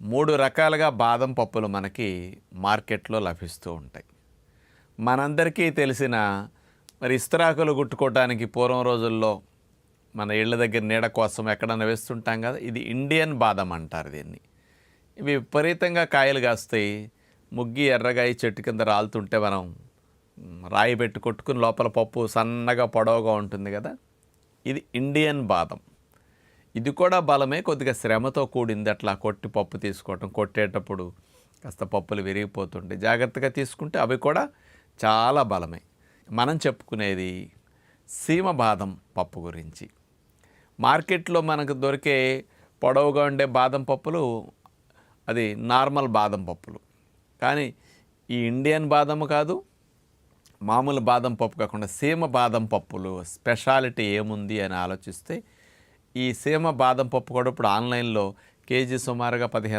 మూడు రకాలుగా బాదం పప్పులు మనకి మార్కెట్లో లభిస్తూ ఉంటాయి. మనందరికీ తెలిసిన మరి ఇస్తరాకులు కుట్టుకోవడానికి పూర్వం రోజుల్లో మన ఇళ్ళ దగ్గర నీడ కోసం ఎక్కడన్నా వేస్తుంటాం కదా ఇది ఇండియన్ బాదం అంటారు దీన్ని. ఇవి విపరీతంగా కాయలు కాస్తాయి ముగ్గి ఎర్రగా ఈ చెట్టు కింద రాలుతుంటే మనం రాయి పెట్టి కొట్టుకుని లోపల పప్పు సన్నగా పొడవుగా ఉంటుంది కదా ఇది ఇండియన్ బాదం. ఇది కూడా బలమే కొద్దిగా శ్రమతో కూడింది అట్లా కొట్టి పప్పు తీసుకోవటం కొట్టేటప్పుడు కాస్త పప్పులు విరిగిపోతుంటాయి జాగ్రత్తగా తీసుకుంటే అవి కూడా చాలా బలమే. మనం చెప్పుకునేది సీమ బాదం పప్పు గురించి. మార్కెట్లో మనకు దొరికే పొడవుగా ఉండే బాదం పప్పులు అది నార్మల్ బాదం పప్పులు. కానీ ఈ ఇండియన్ బాదం కాదు మామూలు బాదం పప్పు కాకుండా సీమ బాదం పప్పులు స్పెషాలిటీ ఏముంది అని ఆలోచిస్తే ఈ సీమ బాదం పప్పు కూడా ఇప్పుడు ఆన్లైన్లో కేజీ సుమారుగా పదిహేను